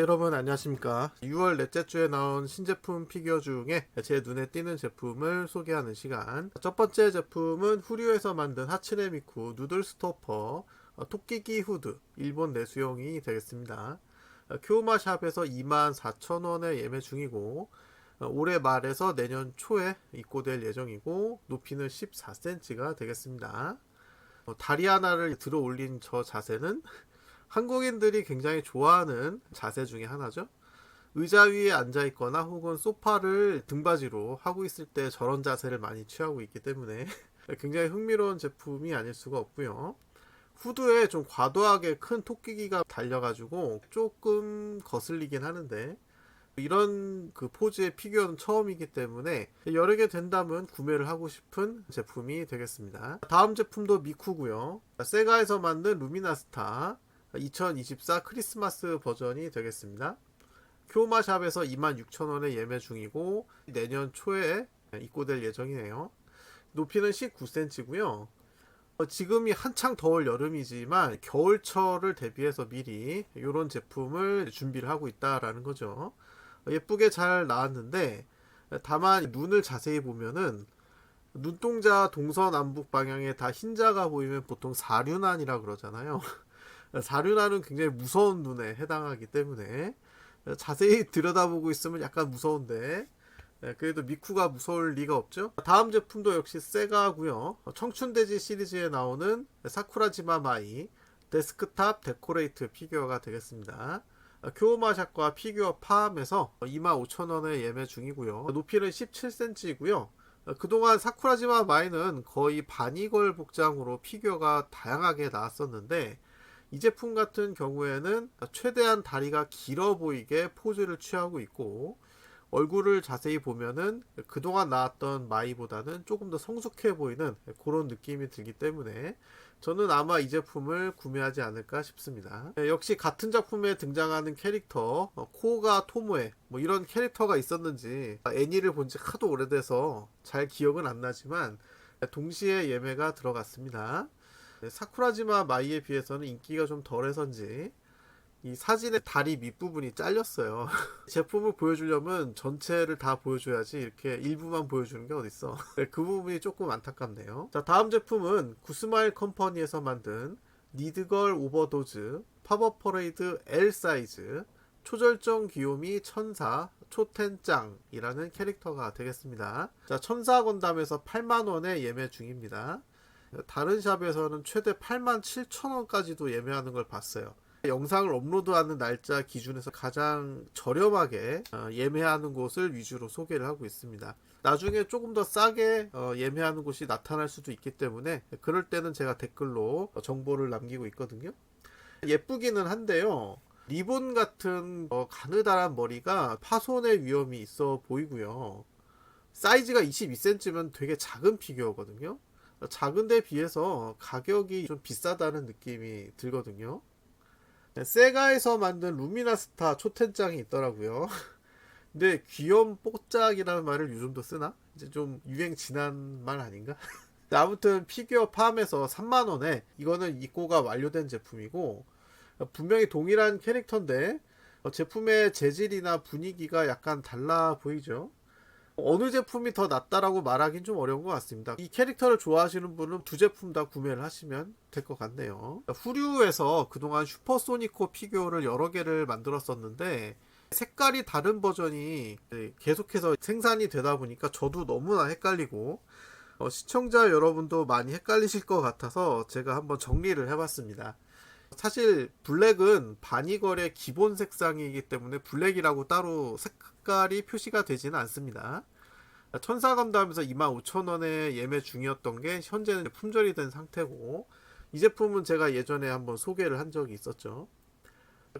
여러분 안녕하십니까? 6월 넷째 주에 나온 신제품 피규어 중에 제 눈에 띄는 제품을 소개하는 시간. 첫 번째 제품은 후리오에서 만든 하츠레미쿠 누들 스토퍼 어, 토끼기 후드 일본 내수용이 되겠습니다. 어, 큐오마샵에서 24,000원에 예매 중이고 어, 올해 말에서 내년 초에 입고될 예정이고 높이는 14cm가 되겠습니다. 어, 다리 하나를 들어 올린 저 자세는 한국인들이 굉장히 좋아하는 자세 중에 하나죠. 의자 위에 앉아 있거나 혹은 소파를 등받이로 하고 있을 때 저런 자세를 많이 취하고 있기 때문에 굉장히 흥미로운 제품이 아닐 수가 없고요. 후드에 좀 과도하게 큰 토끼기가 달려가지고 조금 거슬리긴 하는데 이런 그 포즈의 피규어는 처음이기 때문에 여러 개 된다면 구매를 하고 싶은 제품이 되겠습니다. 다음 제품도 미쿠고요. 세가에서 만든 루미나스타 2024 크리스마스 버전이 되겠습니다. 큐오마샵에서 26,000원에 예매 중이고 내년 초에 입고될 예정이네요. 높이는 19cm고요. 지금이 한창 더울 여름이지만 겨울철을 대비해서 미리 이런 제품을 준비를 하고 있다라는 거죠. 예쁘게 잘 나왔는데 다만 눈을 자세히 보면은 눈동자 동서남북 방향에 다 흰자가 보이면 보통 사륜안이라 그러잖아요. 사륜안은 굉장히 무서운 눈에 해당하기 때문에 자세히 들여다보고 있으면 약간 무서운데 네, 그래도 미쿠가 무서울 리가 없죠. 다음 제품도 역시 세가고요. 청춘돼지 시리즈에 나오는 사쿠라지마 마이 데스크탑 데코레이트 피규어가 되겠습니다. 교마샷과 피규어 파함해서 25,000원에 예매 중이고요. 높이는 17cm이고요. 그동안 사쿠라지마 마이는 거의 바니걸 복장으로 피규어가 다양하게 나왔었는데 이 제품 같은 경우에는 최대한 다리가 길어 보이게 포즈를 취하고 있고 얼굴을 자세히 보면은 그동안 나왔던 마이보다는 조금 더 성숙해 보이는 그런 느낌이 들기 때문에 저는 아마 이 제품을 구매하지 않을까 싶습니다. 네, 역시 같은 작품에 등장하는 캐릭터 어, 코가 토모에 뭐 이런 캐릭터가 있었는지 애니를 본 지 하도 오래돼서 잘 기억은 안 나지만 동시에 예매가 들어갔습니다. 네, 사쿠라지마 마이에 비해서는 인기가 좀 덜해서인지 이 사진의 다리 밑부분이 잘렸어요. 제품을 보여주려면 전체를 다 보여줘야지 이렇게 일부만 보여주는 게 어딨어. 네, 그 부분이 조금 안타깝네요. 자, 다음 제품은 구스마일 컴퍼니에서 만든 니드걸 오버도즈 팝업 퍼레이드 L 사이즈 초절정 귀요미 천사 초텐짱이라는 캐릭터가 되겠습니다. 자, 천사 건담에서 8만원에 예매 중입니다. 다른 샵에서는 최대 8만 7천원까지도 예매하는 걸 봤어요. 영상을 업로드하는 날짜 기준에서 가장 저렴하게 어, 예매하는 곳을 위주로 소개를 하고 있습니다. 나중에 조금 더 싸게 어, 예매하는 곳이 나타날 수도 있기 때문에 그럴 때는 제가 댓글로 정보를 남기고 있거든요. 예쁘기는 한데요. 리본 같은 어, 가느다란 머리가 파손의 위험이 있어 보이고요. 사이즈가 22cm면 되게 작은 피규어거든요. 작은 데 비해서 가격이 좀 비싸다는 느낌이 들거든요. 세가에서 만든 루미나스타 초텐장이 있더라고요. 근데 귀염 뽀짝이라는 말을 요즘도 쓰나? 이제 좀 유행 지난 말 아닌가? 아무튼 피규어 팜에서 3만원에 이거는 입고가 완료된 제품이고 분명히 동일한 캐릭터인데 제품의 재질이나 분위기가 약간 달라 보이죠? 어느 제품이 더 낫다라고 말하긴 좀 어려운 것 같습니다. 이 캐릭터를 좋아하시는 분은 두 제품 다 구매를 하시면 될 것 같네요. 후류에서 그동안 슈퍼소니코 피규어를 여러 개를 만들었었는데 색깔이 다른 버전이 계속해서 생산이 되다 보니까 저도 너무나 헷갈리고 어, 시청자 여러분도 많이 헷갈리실 것 같아서 제가 한번 정리를 해봤습니다. 사실 블랙은 바니걸의 기본 색상이기 때문에 블랙이라고 따로 색 깔이 표시가 되지는 않습니다. 천사감담에서 25,000원에 예매 중이었던 게 현재는 품절이 된 상태고 이 제품은 제가 예전에 한번 소개를 한 적이 있었죠.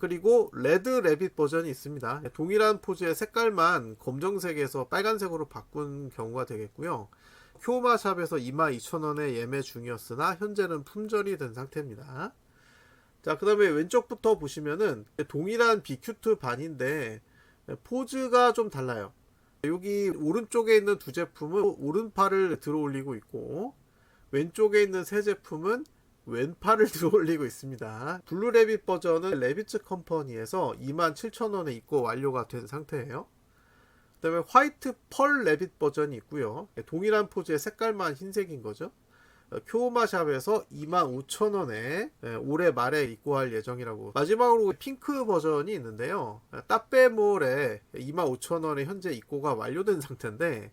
그리고 레드 레빗 버전이 있습니다. 동일한 포즈의 색깔만 검정색에서 빨간색으로 바꾼 경우가 되겠고요. 효마샵에서 22,000원에 예매 중이었으나 현재는 품절이 된 상태입니다. 자, 그 다음에 왼쪽부터 보시면은 동일한 비큐트 반인데 포즈가 좀 달라요. 여기 오른쪽에 있는 두 제품은 오른팔을 들어 올리고 있고 왼쪽에 있는 세 제품은 왼팔을 들어 올리고 있습니다. 블루 레빗 버전은 레비츠 컴퍼니에서 27,000원에 입고 완료가 된 상태예요. 그 다음에 화이트 펄 레빗 버전이 있고요. 동일한 포즈의 색깔만 흰색인 거죠. 어, 쿄마샵에서 25,000원에 올해 말에 입고할 예정이라고. 마지막으로 핑크 버전이 있는데요. 따빼몰에 25,000원에 현재 입고가 완료된 상태인데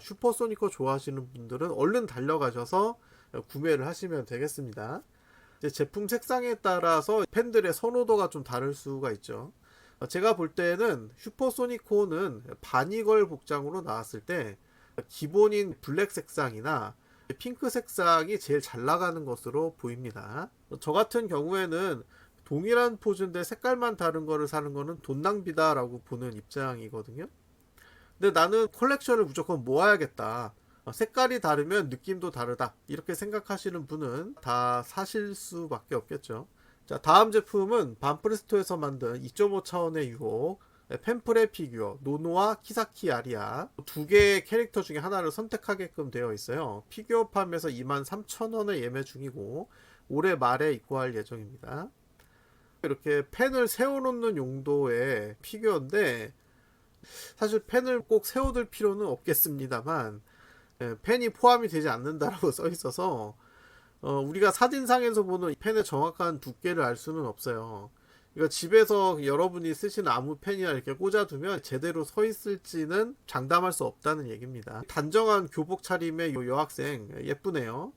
슈퍼소니커 좋아하시는 분들은 얼른 달려가셔서 구매를 하시면 되겠습니다. 제품 색상에 따라서 팬들의 선호도가 좀 다를 수가 있죠. 어, 제가 볼 때는 슈퍼소니코는 바니걸 복장으로 나왔을 때 기본인 블랙 색상이나 핑크 색상이 제일 잘 나가는 것으로 보입니다. 저 같은 경우에는 동일한 포즈인데 색깔만 다른 거를 사는 거는 돈 낭비다라고 보는 입장이거든요. 근데 나는 컬렉션을 무조건 모아야겠다. 어, 색깔이 다르면 느낌도 다르다. 이렇게 생각하시는 분은 다 사실 수밖에 없겠죠. 자, 다음 제품은 반프레스토에서 만든 2.5 차원의 유혹 펜프레 피규어 노노와 키사키 아리아 두 개의 캐릭터 중에 하나를 선택하게끔 되어 있어요. 피규어 팜에서 23,000원에 예매 중이고 올해 말에 입고할 예정입니다. 이렇게 펜을 세워놓는 용도의 피규어인데 사실 펜을 꼭 세워둘 필요는 없겠습니다만 예, 펜이 포함이 되지 않는다라고 써 있어서 어, 우리가 사진상에서 보는 펜의 정확한 두께를 알 수는 없어요. 이거 집에서 여러분이 쓰시는 아무 펜이나 이렇게 꽂아두면 제대로 서 있을지는 장담할 수 없다는 얘기입니다. 단정한 교복 차림의 요 여학생 예쁘네요.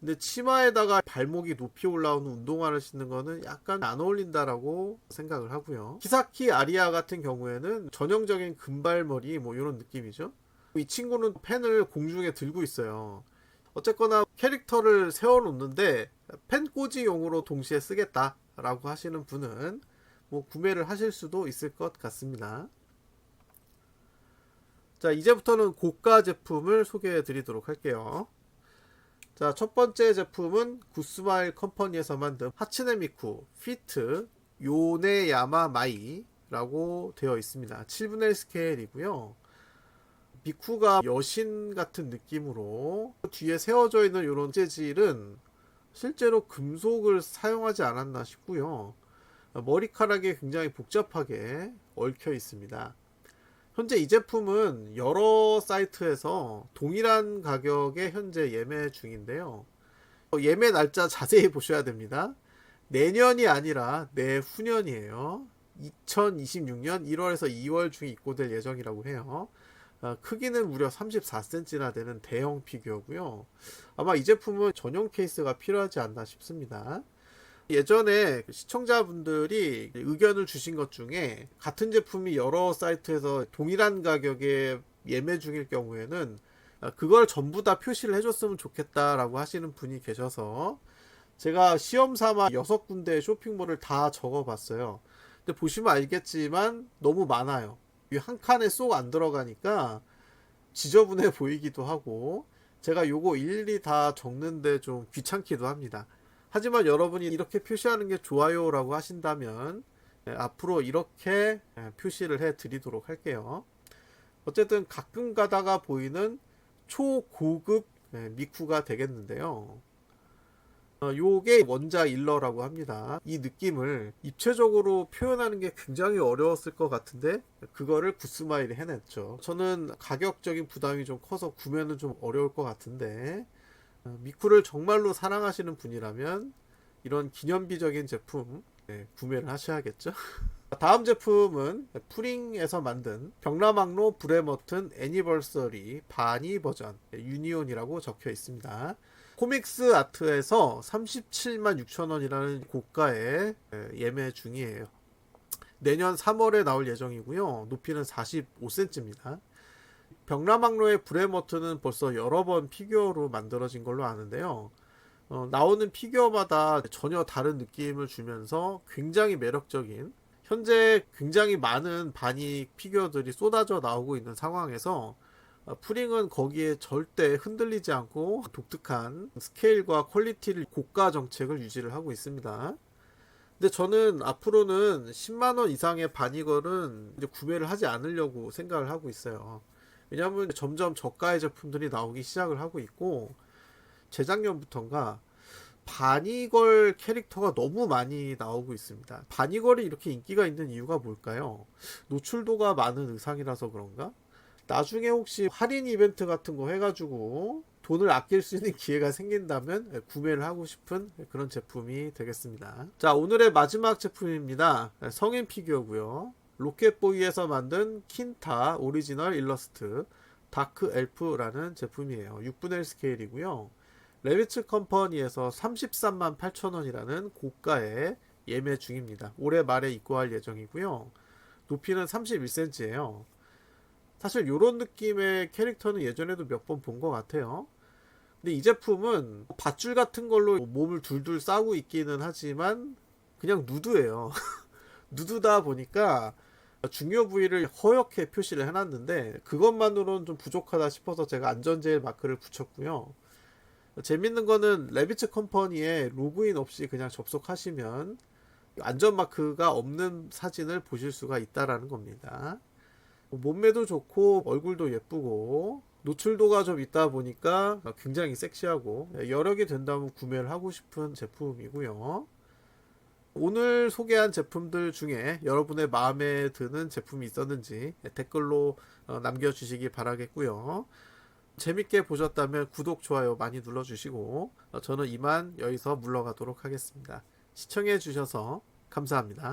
근데 치마에다가 발목이 높이 올라오는 운동화를 신는 거는 약간 안 어울린다라고 생각을 하고요. 키사키 아리아 같은 경우에는 전형적인 금발머리 뭐 이런 느낌이죠. 이 친구는 펜을 공중에 들고 있어요. 어쨌거나 캐릭터를 세워놓는데 펜 꽂이용으로 동시에 쓰겠다 라고 하시는 분은 뭐 구매를 하실 수도 있을 것 같습니다. 자, 이제부터는 고가 제품을 소개해 드리도록 할게요. 자, 첫 번째 제품은 구스마일 컴퍼니에서 만든 하츠네 미쿠 피트 요네야마 마이라고 되어 있습니다. 7분의 1 스케일이고요. 미쿠가 여신 같은 느낌으로 뒤에 세워져 있는 이런 재질은 실제로 금속을 사용하지 않았나 싶고요. 머리카락이 굉장히 복잡하게 얽혀 있습니다. 현재 이 제품은 여러 사이트에서 동일한 가격에 현재 예매 중인데요. 어, 예매 날짜 자세히 보셔야 됩니다. 내년이 아니라 내후년이에요. 2026년 1월에서 2월 중에 입고될 예정이라고 해요. 어, 크기는 무려 34cm나 되는 대형 피규어고요. 아마 이 제품은 전용 케이스가 필요하지 않나 싶습니다. 예전에 시청자분들이 의견을 주신 것 중에 같은 제품이 여러 사이트에서 동일한 가격에 예매 중일 경우에는 그걸 전부 다 표시를 해줬으면 좋겠다라고 하시는 분이 계셔서 제가 시험 삼아 여섯 군데 쇼핑몰을 다 적어봤어요. 근데 보시면 알겠지만 너무 많아요. 이한 칸에 쏙 안 들어가니까 지저분해 보이기도 하고 제가 요거 일일이 다 적는데 좀 귀찮기도 합니다. 하지만 여러분이 이렇게 표시하는 게 좋아요라고 하신다면 예, 앞으로 이렇게 예, 표시를 해 드리도록 할게요. 어쨌든 가끔 가다가 보이는 초고급 예, 미쿠가 되겠는데요. 어, 요게 원자 일러라고 합니다. 이 느낌을 입체적으로 표현하는 게 굉장히 어려웠을 것 같은데 그거를 구스마일이 해냈죠. 저는 가격적인 부담이 좀 커서 구매는 좀 어려울 것 같은데 어, 미쿠를 정말로 사랑하시는 분이라면 이런 기념비적인 제품 네, 구매를 하셔야겠죠. 다음 제품은 프링에서 만든 경라망로 브레머튼 애니버서리 바니 버전 유니온이라고 적혀 있습니다. 코믹스 아트에서 37만 6천 원이라는 고가의 예매 중이에요. 내년 3월에 나올 예정이고요. 높이는 45cm입니다. 병라망로의 브레머트는 벌써 여러 번 피규어로 만들어진 걸로 아는데요. 어, 나오는 피규어마다 전혀 다른 느낌을 주면서 굉장히 매력적인 현재 굉장히 많은 바닉 피규어들이 쏟아져 나오고 있는 상황에서 어, 프링은 거기에 절대 흔들리지 않고 독특한 스케일과 퀄리티를 고가 정책을 유지를 하고 있습니다. 근데 저는 앞으로는 10만원 이상의 바니걸은 구매를 하지 않으려고 생각을 하고 있어요. 왜냐하면 점점 저가의 제품들이 나오기 시작을 하고 있고 재작년부터인가 바니걸 캐릭터가 너무 많이 나오고 있습니다. 바니걸이 이렇게 인기가 있는 이유가 뭘까요? 노출도가 많은 의상이라서 그런가? 나중에 혹시 할인 이벤트 같은 거 해가지고 돈을 아낄 수 있는 기회가 생긴다면 구매를 하고 싶은 그런 제품이 되겠습니다. 자, 오늘의 마지막 제품입니다. 성인 피규어고요. 로켓보이에서 만든 킨타 오리지널 일러스트 다크 엘프라는 제품이에요. 6분의 1 스케일이고요. 레비츠 컴퍼니에서 33만 8천원이라는 고가의 예매 중입니다. 올해 말에 입고할 예정이고요. 높이는 31cm예요. 사실 이런 느낌의 캐릭터는 예전에도 몇 번 본 것 같아요. 근데 이 제품은 밧줄 같은 걸로 몸을 둘둘 싸고 있기는 하지만 그냥 누드예요. 누드다 보니까 중요 부위를 허옇게 표시를 해놨는데 그것만으로는 좀 부족하다 싶어서 제가 안전제일 마크를 붙였고요. 재밌는 거는 레비츠 컴퍼니에 로그인 없이 그냥 접속하시면 안전 마크가 없는 사진을 보실 수가 있다라는 겁니다. 몸매도 좋고 얼굴도 예쁘고 노출도가 좀 있다 보니까 굉장히 섹시하고 개 된다면 구매를 하고 싶은 제품이고요. 오늘 소개한 제품들 중에 여러분의 마음에 드는 제품이 있었는지 댓글로 어, 남겨주시기 바라겠고요. 재밌게 보셨다면 구독, 좋아요 많이 눌러주시고 어, 저는 이만 여기서 물러가도록 하겠습니다. 시청해 주셔서 감사합니다.